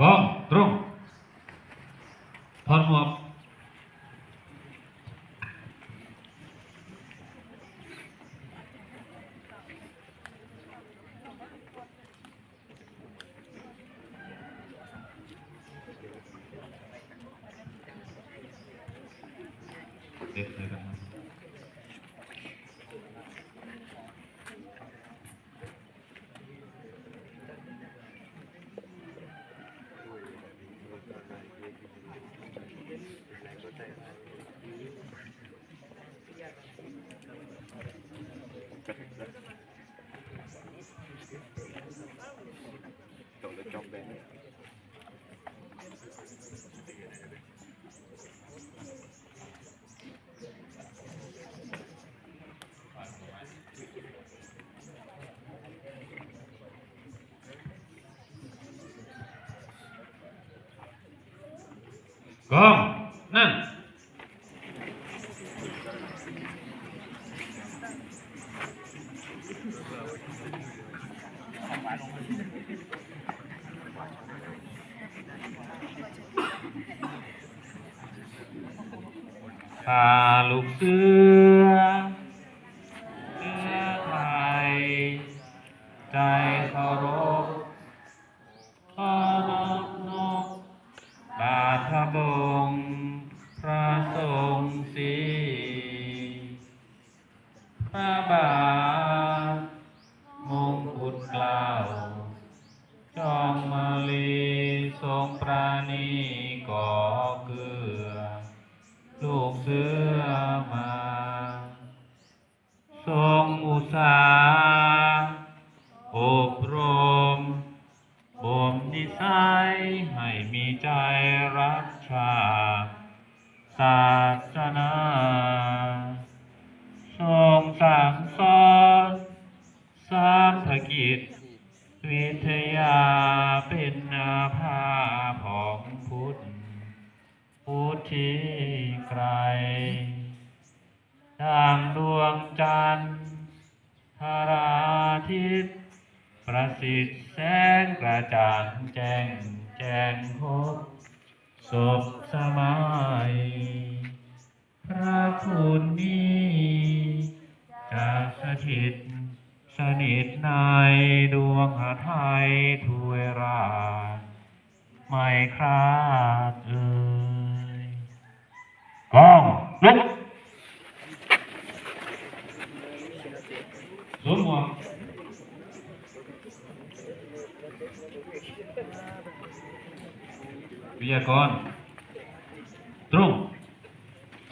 กองตรงถอดหมวกเด็ดเลยกันนะ จบเลยจบเลย กองนั่นข้าลูกเสือเสือไทย ใจเคารพ สั่ องลุกสวมหมวก วิทยากร ตรง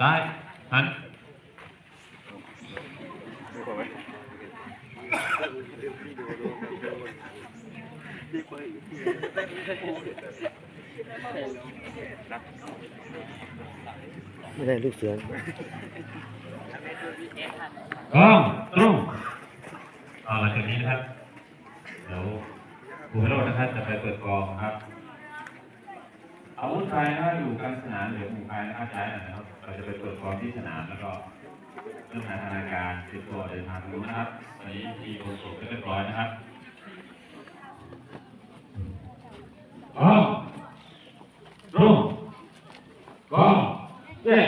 ซ้ายหัน ดูก่อนไหม ไม่ได้ลูกเสือกล้องตรงเอาหลังจากนี้นะครับ เดี๋ยวครูให้โรจน์นะครับจะไปเปิดกองครับ อาวุธไทยนะอยู่กลางสนามหรือหมู่ภายนะครับย้ายหน่อยนะครับ เราจะไปเปิดกองที่สนามแล้วก็เริ่มพัฒนาการตรียมตัวเดินทางรู้นะครับตอนนี้ทีโอโซเรียบร้อยนะครับกล้องตรงกล้องเย้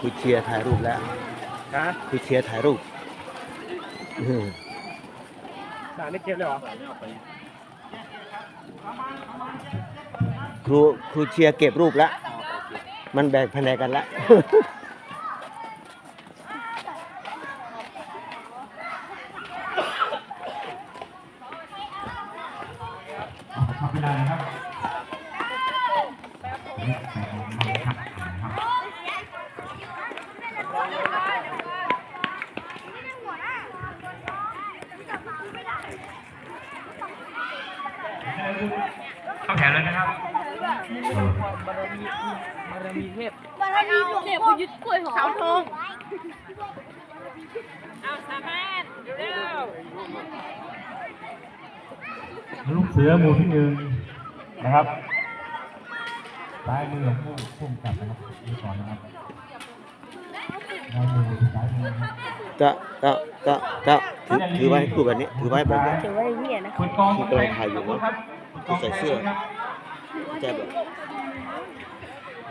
ครูเชียร์ถ่ายรูปแล้วฮะครูเชียร์ถ่ายรูปอืมด่าไม่เก็บเลยเหรอครูครูเชียร์เก็บรูปแล้ว มันแบ่งแผนกกันแล้ว ทำเวลานะครับเข้าแถวเลยนะครับ บารมีเทพประยุทธ์กล้วยหอมเสาธงเอาสามารถเร็ว ลูกเสือหมู่ที่หนึ่งนะครับ ซ้ายมือของผู้ผู้กำกับนะครับนี่ก่อนนะครับซ้ายมือซ้ายมือนะครับจะจะจะจะถือถือไว้พูดแบบนี้ ถือไว้แบบนี้ถือว่าเหี้ยนะเปิดกองที่กำลังถ่ายอยู่เนอะครับที่ใส่เสื้อแจ๊บแบบ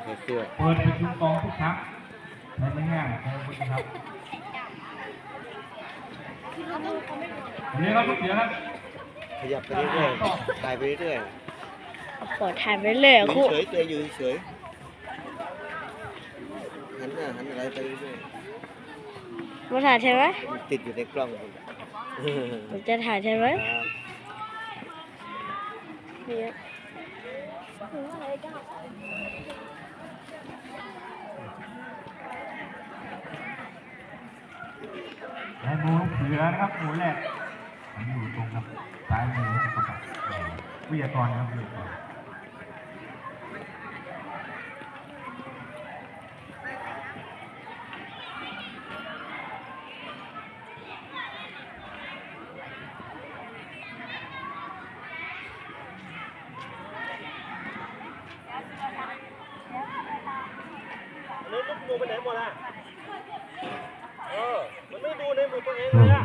ใส่เสื้อเปิดประชุมกองทุกครั้งไม่ไม่ง่ายครับคุณครับเดี๋ยวครับเดี๋ยวครับขยับไปเรื่อยๆถ่ายไปเรื่อยเปิดถ่ายไปเรื่อยๆอะอยู่ครูเฉยๆตัวเองอยู่เฉยๆ หันหน้าหันอะไรไปเรื่อยมาถ่ายใช่ไหมๆมันติดอยู่ในกล้องคุณผมจะถ่ายใช่ไหมครับเนี่ยและหมูลูกเสือนะครับหมูแรกอันนี้อยู่ตรงกับซ้ายมือนะครับวิทยากรนะครับวิทยากร แล้วลูกหมูไปไหนหมดอะเออ มันไม่ดูในหมูตัวเองเลยอะ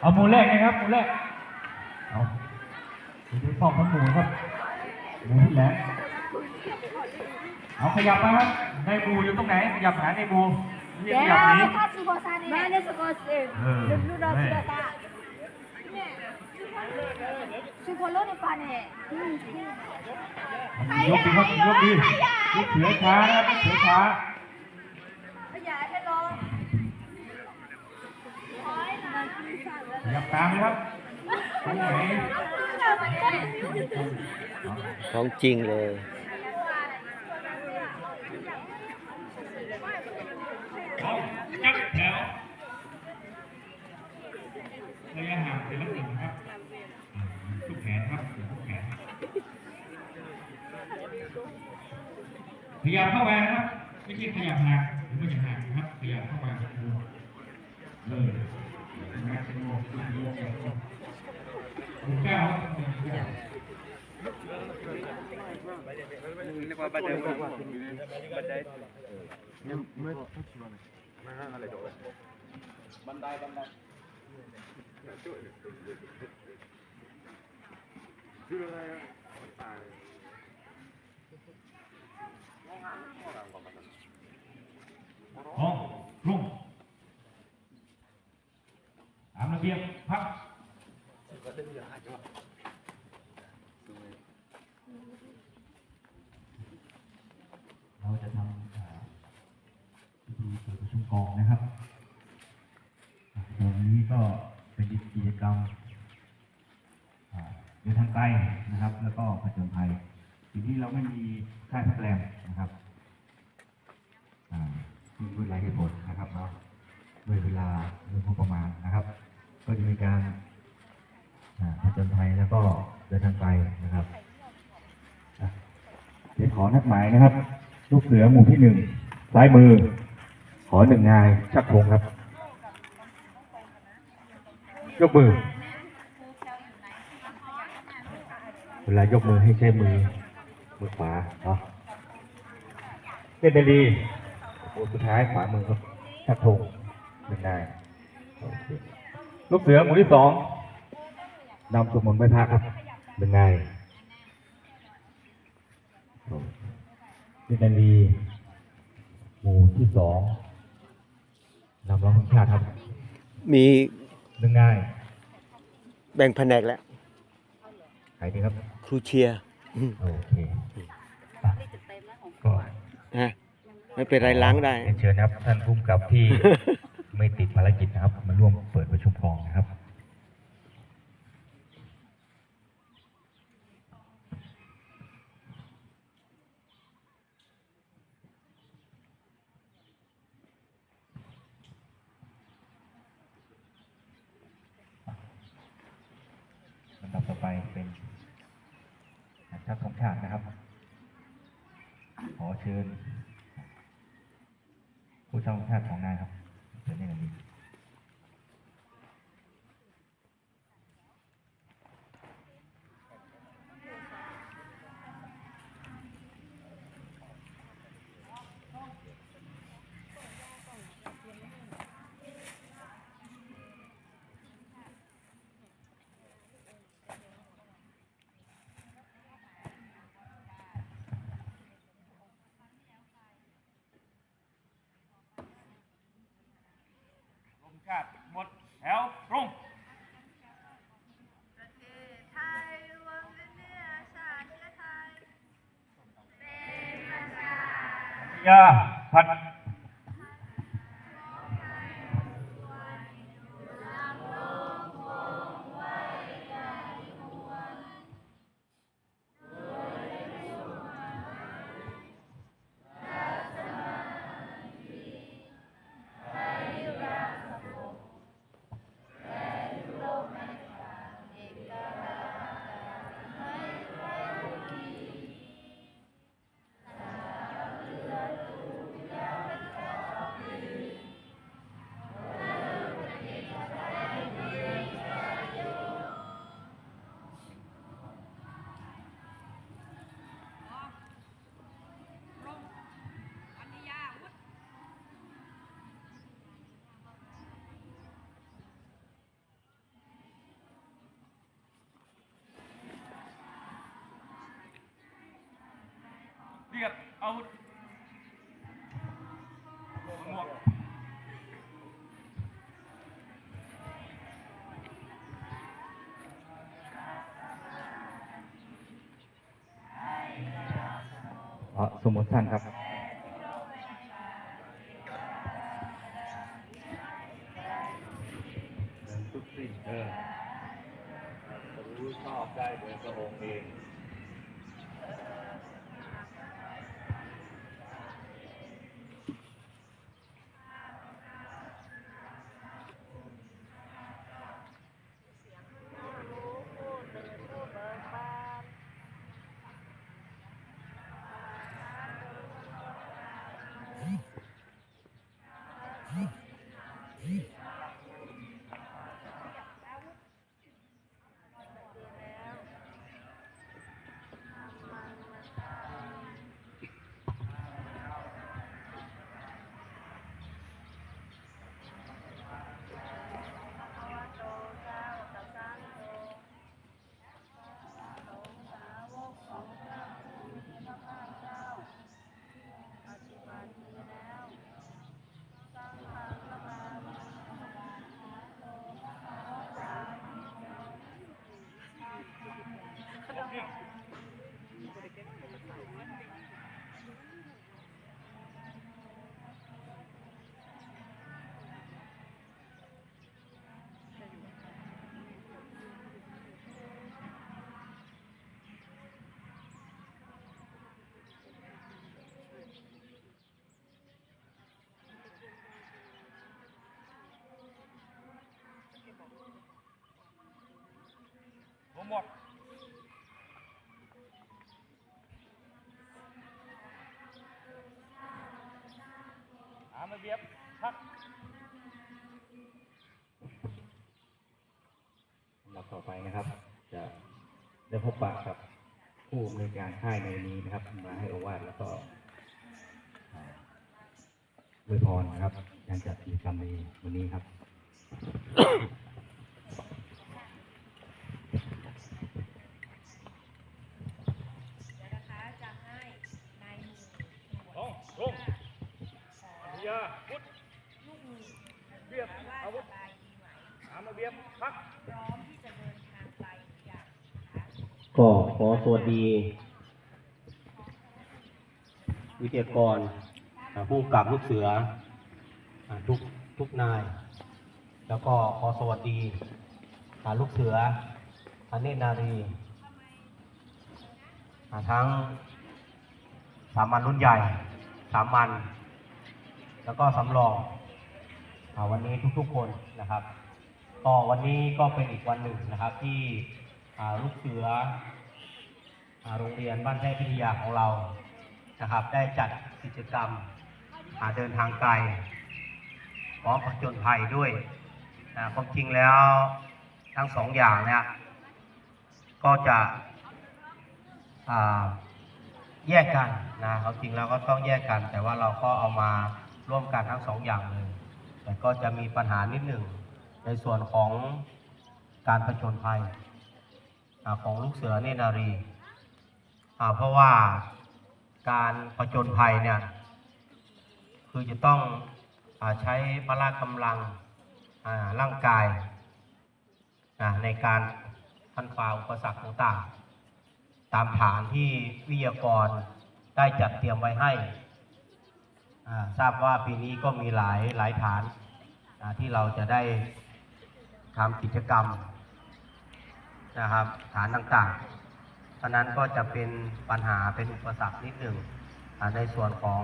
เอาหมูแรกนะครับหมูแรก เอาดูฟองของหมูครับหมูที่แหลมเอาขยับมาครับในหมูอยู่ตรงไหนขยับหาในหมูเรียกขยับหนี้มาเนี่ยสกอร์เซนเออลูกดอกแม่สุดาตาสุพรรณในปาเนี่ยยกดีครับยกดีลูกเสือช้านะครับลูกเสือช้าขยายให้ลองขยับตามเลยครับตรงไหนของจริงเลยเอาจับแถวระยะห่างเป็นละหนึ่งครับอ่าทุกแขนครับทุกแขนพ ยายามเข้าไปนะครับไม่ใช่ขยับห่างหรือไม่ใช่ห่างนะครับพยายามเข้าไปเออแม็กซิโมคุณเก้าครับคุณเก้านึกว่าบันไดบันไดไม่ไม่อะไรโดดบันไดบันไดชื่ออะไรอะ ตายห้รุ่งตามระเบียบพักเราจะทำพิธีเปิดประชุมกองนะครับตรงนี้ก็เป็นกิจกรรมเดินทางไกลนะครับ แล้วก็ผจญภัย สิ่งที่เราไม่มีค่าพักแรมนะครับอ่าที่ด้วยหลายเหตุผลนะครับเนาะด้วยเวลาด้วยงบประมาณนะครับ ก็จะมีการอ่าผจญภัยแล้วก็เดินทางไกลนะครับเดี๋ยวขอนัดหมายนะครับ ลูกเสือหมู่ที่หนึ่งซ้ายมือ ขอหนึ่งนายชักธงครับยกมือ เวลายกมือให้ใช้มือ มือขวาเนาะเล่นได้ดีโอ้สุดท้ายขวามือครับชักธงหนึ่งนายโอเคลูกเสือหมู่ที่สองนำสมุนไม้พระครับหนึ่งนายโอเคเล่นได้ดีหมู่ที่สองนำร้องเพลงชาติครับ มีหนึ่งนายแบ่งแผนกแล้ว ใครดีครับ ครูเชียร์อืมโอเคอะก็ ฮะไม่เป็นไรล้างได้ เรียนเชิญนะครับ ท่านผู้กำกับที่ ไม่ติดภารกิจนะครับ มาร่วมเปิดประชุมกองนะครับ ลำดับต่อไปเป็นชักธงชาตินะครับ ขอเชิญ ผู้ช่างชาติของนายครับเชิญได้เลย ชาติหมดแถวตรงประเทศไทยรวมเป็นเนื้อชาติเชื้อไทยเป็นประชายาพัด เรียบเอาหมวกสมมติท่านครับ หัวหมวกหามาเบียบพักลำดับต่อไปนะครับ จะได้พบปะกับผู้อำนวยการค่ายในนี้นะครับ มาให้โอวาทแล้วก็อวยพรนะครับการจัดกิจกรรมในวันนี้ครับ ตรงตรง ยาพุทธเบียบอาวุธหามาเบียบพักก็ขอสวัสดี วิทยากรผู้กับลูกเสือทุกทุกนาย แล้วก็ขอสวัสดีลูกเสืออเนตรนารีทั้งสามัญรุ่นใหญ่ สามัญ แล้วก็สำรองวันนี้ทุกๆคนนะครับก็วันนี้ก็เป็นอีกวันหนึ่งนะครับที่ลูกเสือโรงเรียนบ้านแท้พิทยาของเรานะครับ ได้จัดกิจกรรมอ่าเดินทางไกลพร้อมผจญภัยด้วยนะความจริงแล้วทั้งสองอย่างเนี่ยก็จะแยกกันนะความจริงแล้วก็ต้องแยกกัน แต่ว่าเราก็เอามา ร่วมกันทั้งสองอย่างเลย แต่ก็จะมีปัญหานิดหนึ่งในส่วนของการผจญภัยอของลูกเสือเนนารี เพราะว่าการผจญภัยเนี่ย คือจะต้องอใช้พละกำลังร่างกายในการพันฝ่าอุปสรรคต่างๆ ตามฐานที่วิทยากรได้จัดเตรียมไว้ให้ ทราบว่าปีนี้ก็มีหลายหลายฐานที่เราจะได้ทำกิจกรรมนะครับฐานต่างๆ เพราะนั้นก็จะเป็นปัญหาเป็นอุปสรรคนิดหนึ่งในส่วนของ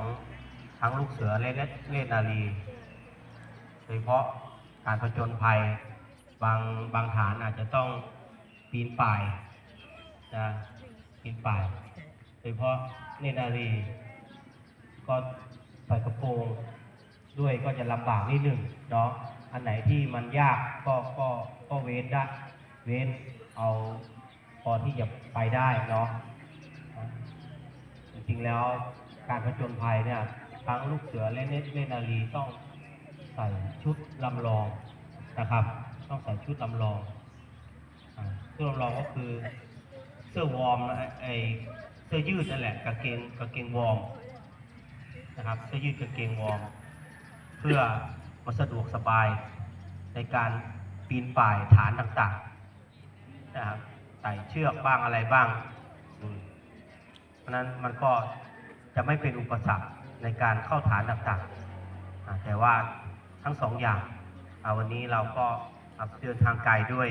ทั้งลูกเสือและเนตรนารีโดยเฉพาะการผจญภัยบางบางฐานอาจจะต้องปีนป่ายนะปีนป่ายโดยเฉพาะเนรนารีก็ ใส่กระโปรงด้วยก็จะลำบากนิดหนึ่งเนาะอันไหนที่มันยากก็ก็ก็เว้นได้เว้นเอาพอที่จะไปได้เนาะจริงๆแล้วการผจญภัยเนี่ยทั้งลูกเสือและเนตเนตนารีต้องใส่ชุดลำลองนะครับ ต้องใส่ชุดลำลองอชุดลำลองก็คือเสื้อวอร์มนะไอเสื้อยืดนั่นแหละกางเกงกางเกงวอร์ม นะครับเสื้อยืดกางเกงวอร์มเพื่อมาสะดวกสบายในการปีนป่ายฐานต่างๆนะครับใส่เชือกบ้างอะไรบ้างเพราะนั้นมันก็จะไม่เป็นอุปสรรคในการเข้าฐานต่างๆ แต่ว่าทั้งสองอย่างาวันนี้เราก็เดินทางไกลด้วย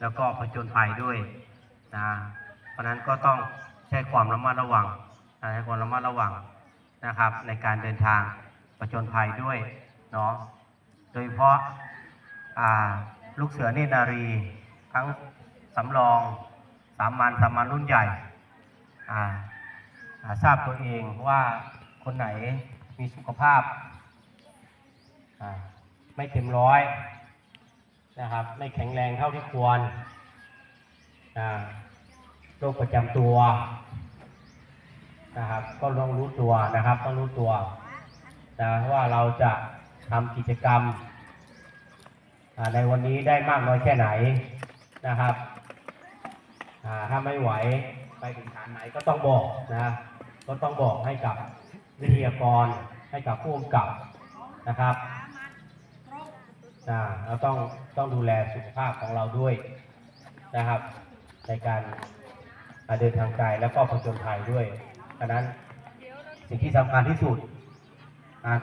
แล้วก็ผจญภัยด้วยนะเพราะนั้นก็ต้องใช้ความระมัดระวังใช้ความระมัดระวัง นะครับ ในการเดินทางประจนภัยด้วยเนาะโดยเฉพาะาลูกเสือเนนารี ทั้งสำรองสามัญสามัญรุ่นใหญ่ทราบตัวเองว่าคนไหนมีสุขภาพาไม่เต็มร้อยนะครับไม่แข็งแรงเท่าที่ควรโรคประจำตัว นะครับ ก็ต้องรู้ตัวนะครับ ต้องรู้ตัวนะว่าเราจะทำกิจกรรม ในวันนี้ได้มากน้อยแค่ไหนนะครับถ้าไม่ไหวไปถึงฐานไหนก็ต้องบอกนะก็ต้องบอกให้กับวิทยากรให้กับผู้กำกับนะครับอ่าเราต้องต้องดูแลสุขภาพของเราด้วยนะครับ ในการเดินทางไกลแล้วก็ผจญภัยด้วย ฉะนั้นสิ่งที่สำคัญที่สุด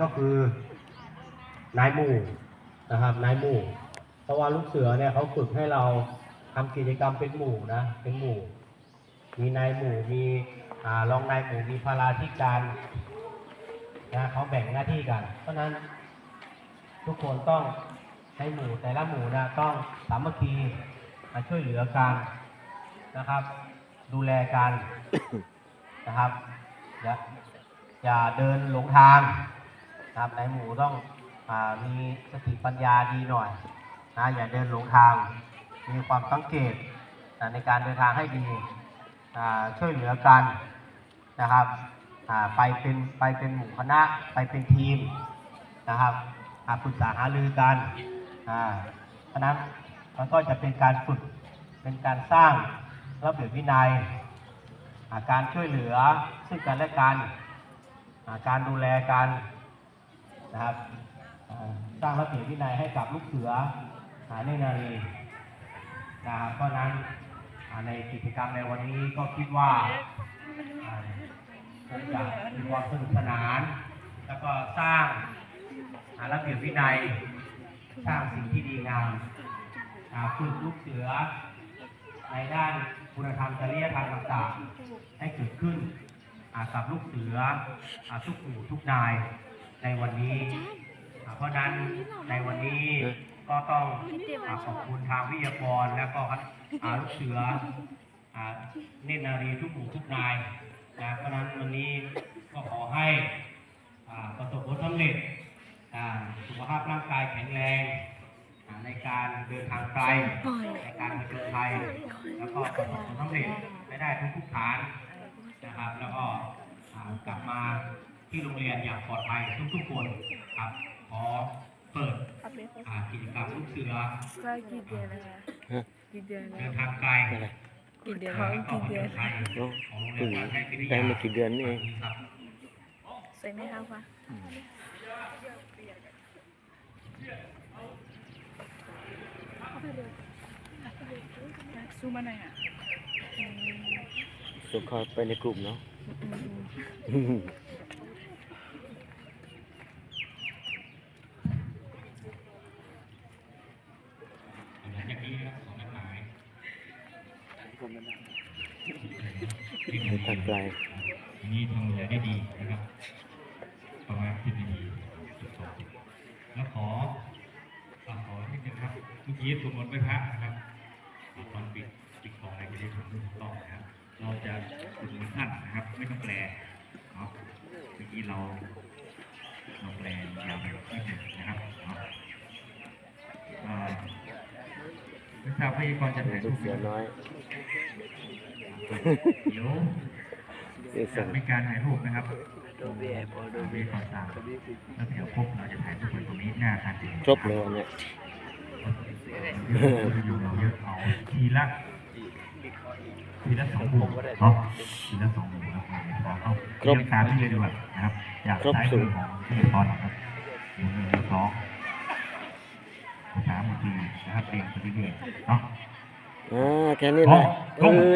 ก็คือนายหมู่นะครับนายหมู่เพราะว่าลูกเสือเนี่ยเขาฝึกให้เราทำกิจกรรมเป็นหมู่นะเป็นหมู่ มีนายหมู่มีรองนายหมู่มีพาราธิการนะเขาแบ่งหน้าที่กัน เพราะฉะนั้นทุกคนต้องในหมู่แต่ละหมู่นะต้องสามัคคีมาช่วยเหลือกันนะครับ ดูแลกัน นะครับอย่าอย่าเดินหลงทางนะครับในหมู่ต้องอมีสติปัญญาดีหน่อยนะอย่าเดินหลงทาง มีความสังเกตนะในการเดินทางให้ดีช่วยเหลือกันนะครับไปเป็นไปเป็นหมู่คณะไปเป็นทีมนะครับอ่าปรึกษาหารือกันอ่าเพราะนั้นมันก็จะเป็นการฝึกเป็นการสร้างระเบียบวินัย การช่วยเหลือซึ่งกันและกันาการดูแลกันนะครับสร้างระเบียบวินัยให้กับลูกเสือหาในนารีนะครับเพราะนั้นในกิจกรรมในวันนี้ก็คิดว่าอ่าคงจะมีความสนุกสนาน แล้วก็สร้างาระเบียบวินัย สร้างสิ่งที่ดีงามฝึกลูกเสือในด้าน คุณธรรมจริยธรรมต่างๆ ให้เกิดขึ้นอ่ากับลูกเสืออาทุกหมู่ทุกนายในวันนี้อ่าเพราะฉะนั้นในวันนี้ก็ต้องอาขอบคุณทางวิทยากรและก็อาลูกเสืออาเนตรนารีทุกหมู่ทุกนายนะเพราะฉะนั้นวันนี้ก็ขอให้อ่าประสบผลสำเร็จอ่าสุขภาพร่างกายแข็งแรงอ่า ในการเดินทางไกลในการผจญภัยแล้วก็ประสบผลสำเร็จไม่ได้ทุกทุกฐานนะครับ แล้วก็กลับมาที่โรงเรียนอย่างปลอดภัยทุกๆคนครับขอเปิดกิจกรรมลูกเสือกี่เดือนนะคะกี่เดือนเดินทางไกลกี่เดือนกี่เดือนญภัยของโรงเรียนการแพทย์วิทได้ยามากี่เดือนนี่เองครับใส่ไหมคะคะ ซูมาหน่อยอะ ส่งเข้าไปในกลุ่มเนาะหลังจากนี้นะครับของนักหมาย ในทางไกล อันนี้ทำเหลือได้ดีนะครับ ประมาณสิบนาทีสิบสองแล้วขออะขอนิดนึงครับเมื่อกี้สวดมนต์ไหว้พระนะครับอะตอนปิดปิดของอะไรจะได้ทำถูกต้องนะครับ เราจะสวดมนต์ท่านนะครับ ไม่ต้องแปลเนาะเมื่อกี้เราเราแปลยาวไปนิดหนึ่งนะครับเนาะอ่าไม่ทราบพยากรจะถ่ายรูลูปกไหมเสือครับน้อยเดี๋ยวเสือจะสั่งมีการถ่ายรูปนะครับโดยโดยก่อนตามแล้วเดี๋ยวพบเราจะถ่ายรูปกันตรงนี้หน้าการถึงครบเลยวันเนี้ยอยู่เราเยอะเอาทีละทีละสองวงเนาะทีละสองวงนะ ครับเอาเรียงตามที่เลยดีกว่านะครับจากซ้ายมือของที่ตอนนะครับหนึ่งหนึ่งสองสามสี่นะครับเรียงไปเรื่อยๆเนาะอ่าแค่นี้แหละอ๋อเออ